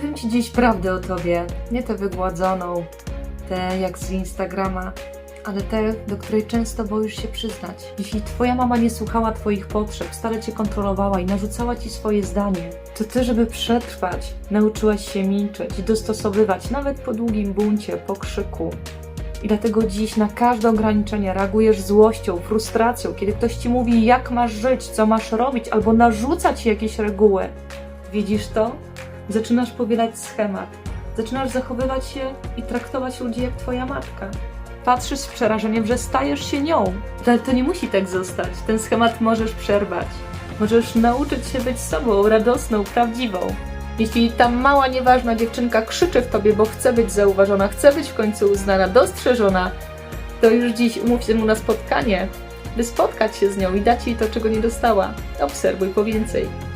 Powiem ci dziś prawdę o tobie. Nie tę wygładzoną, tę jak z Instagrama, ale tę, do której często boisz się przyznać. Jeśli twoja mama nie słuchała twoich potrzeb, stale cię kontrolowała i narzucała ci swoje zdanie, to ty, żeby przetrwać, nauczyłaś się milczeć, dostosowywać, nawet po długim buncie, po krzyku. I dlatego dziś na każde ograniczenie reagujesz złością, frustracją, kiedy ktoś ci mówi, jak masz żyć, co masz robić, albo narzuca ci jakieś reguły. Widzisz to? Zaczynasz powielać schemat. Zaczynasz zachowywać się i traktować ludzi jak twoja matka. Patrzysz z przerażeniem, że stajesz się nią. Ale to nie musi tak zostać. Ten schemat możesz przerwać. Możesz nauczyć się być sobą, radosną, prawdziwą. Jeśli ta mała, nieważna dziewczynka krzyczy w tobie, bo chce być zauważona, chce być w końcu uznana, dostrzeżona, to już dziś umów się mu na spotkanie, by spotkać się z nią i dać jej to, czego nie dostała. Obserwuj po więcej.